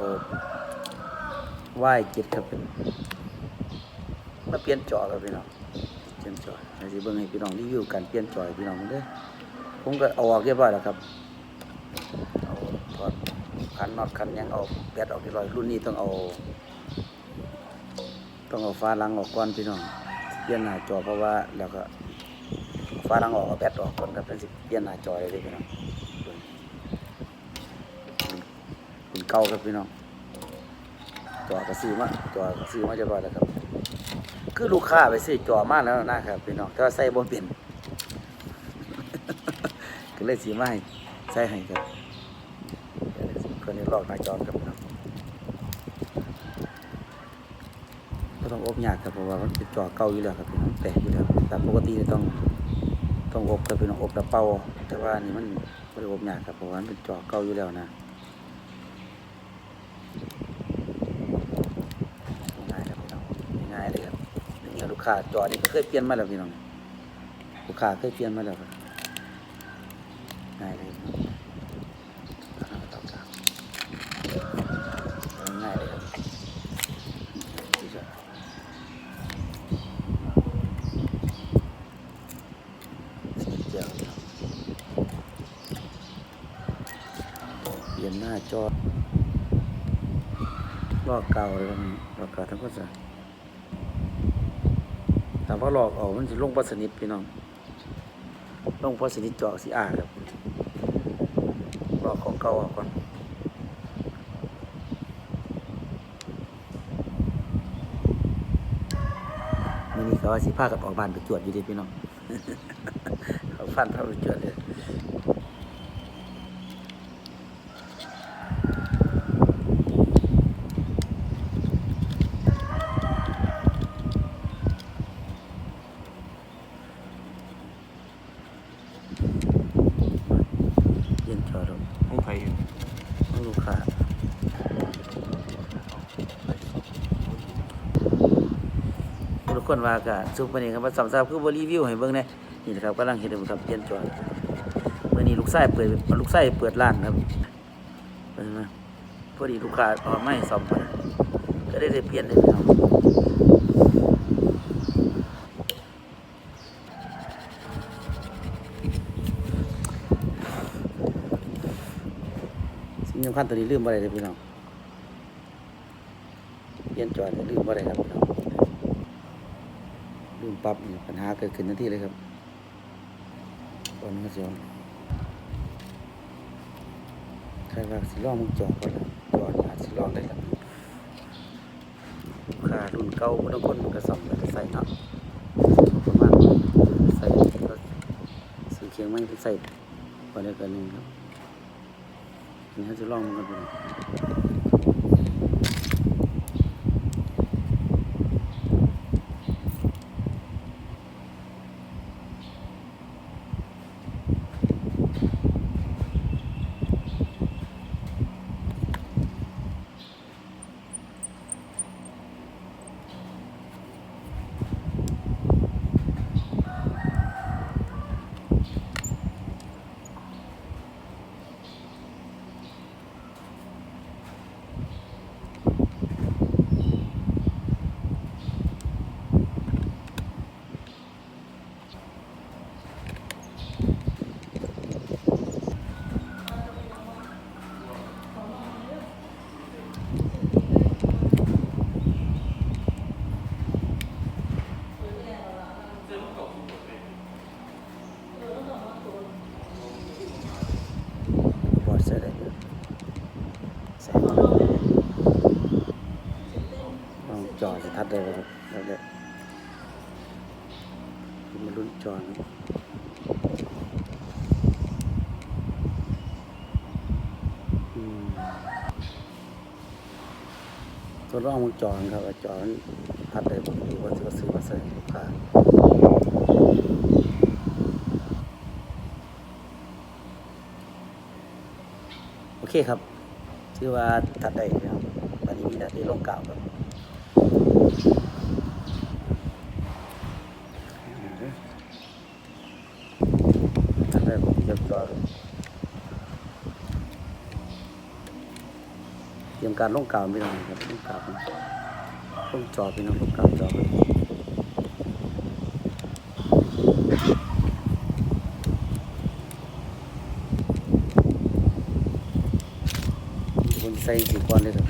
ตัววายเจ็ดครับเป็นมาเปลี่ยนจอครับพี่น้องเปลี่ยนจอให้สิเบิ่งให้พี่น้องรีวิวการเปลี่ยนจอให้พี่น้องเด้อผมก็เอาออกเรียบร้อยแล้วครับเอาถอดคันน็อตคันยังเอาแบตออกเรียบร้อยรุ่นนี้ต้องเอา ต้องเอาฟ้าลังออกก่อนพี่น้องเปลี่ยนหน้าจอเพราะว่าแล้วก็ฟ้าลังออกเอาแบตออกก่อนครับเป็นสิเปลี่ยนหน้าจอเลยพี่น้อง เก่าครับพี่น้องจอก็ซื้อมาจอก็ซื้อมาจะรอยแล้วครับ คือลูกค้าไปซื้อจอมากแล้วนะครับพี่น้องแต่ว่าใส่บ่เป็นก็เลยสีมาให้ใส่ให้ครับคนนี้ลอกหน้าจอครับพี่น้องก็ต้องอบยากครับเพราะว่ามันเป็นจอเก่าอยู่แล้วครับพี่น้องแตกอยู่แล้วแต่ปกติต้องต้องอบครับพี่น้องอบแล้วเป่าแต่ว่านี่มันไม่ได้อบยากครับเพราะว่ามันเป็นจอเก่าอยู่แล้วนะง่ายครับพี่น้องง่ายเลยครับนี่ลูก ค้าจอนี่เคยเปลี่ยนมาแล้วพี่น้องลูกค้าเคยเปลี่ยนมาแล้วครับง่ายเลยเอาต่อครับง่ายเลยครับเปลี่ยนหน้าจอลอกเก่าเลยนี่ลอกเก่าทั้งหมดจ้ะ แต่พอหลอกออกมันจะลงปลาสนิทพี่น้องลงปลาสนิทจอสีอาครับหลอกของเก่าออกก่อนมื่นี่ก็ว่าสิพากับออกบานไปจวดอยู่ดีพี่น้องเขาฟันเท่าเจวดเลยเย็นจอด ของไทย ต้องลูกค้าทุก คนว่าก็ซุปวันนี้ครับว่าสำหรับคือบรีวิวให้เบิ่งแหน่นี่นะครับกำลังเห็นอยู่ครับเปลี่ยนจอวันนี้ลูกชายเปิดลูกชายเปิดร้านครับเปิดมพอดีลูกค้าเอาไม้ซ่อมไปก็ได้ได้เปลี่ยนเลยพี่น้องสิ่งสำคัญตัวนี้ลืมบ่ได้เลยพี่น้องเปลี่ยนจอเนี่ยลืมบ่ได้ครับพี่น้อง ลืมปั๊บปัญหาเกิดขึ้นทันทีเลยครับตอนนี้ก็เสียวใครว่าสิลองมึงจอดก่อนจอนี่อาจสิลองได้ครับค่ารุ่นเก่าบางคนมันก็ซ่อมแล้วก็ใส่เนาะประมาณใส่ก็ซื้อเคียงไม้ใส่พอได้กันหนึ่งครับนี่เขาจะลองมันกันดูบอดใส่ได้เลยใส่ลอง จอจะทัดได้ไหมครับแล้วเดี๋ยมาลุ้นจอนะอืมทดลองวงจรครับจอนทัดได้ผมดูว่าจะซื้อมาใส่ลูกค้าโอเคครับชื่อว่าทัดได้ครับวันนี้มีหน้าที่ลงกล่าวครับ เตรียมการลงกาวพี่น้องครับลงกาวลงจอพี่น้องลงกาวจอครับคนใส่สีก้อนเลยครับ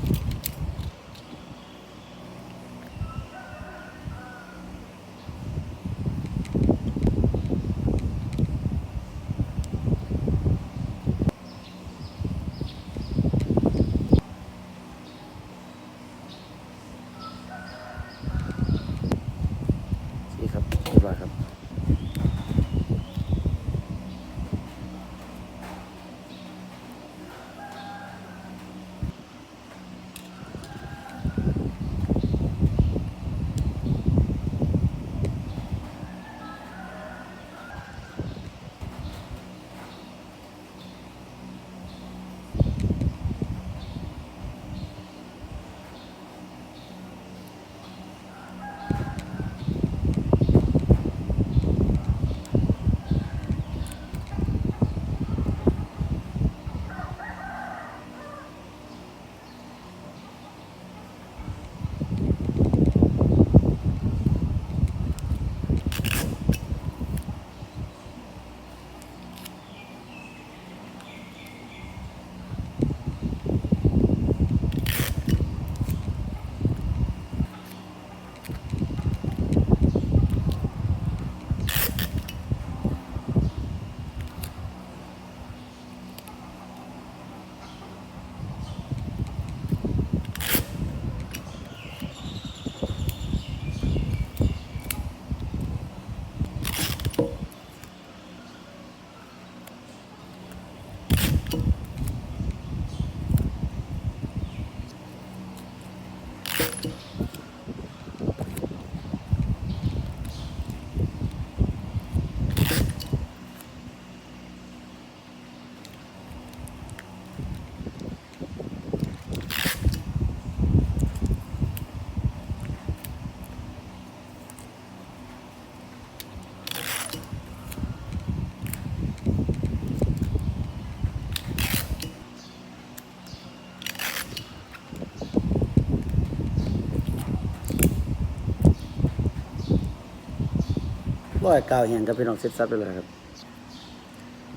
ยเก้าเฮียนครับพี่น้องเซ็ตซับไปเลยครับ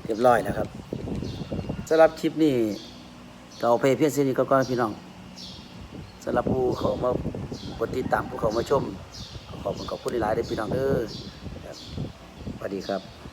เรียบร้อยนะครับสำหรับคลิปนี้ก็เอาไปเพียงเส้นนี้ก็ก่อนพี่น้องสำหรับผู้เขามาปฏิตามผู้เขามาชมขอขอบคุณขอบคุณหลายๆด้อพี่น้องเด้อบสวัสดีครับ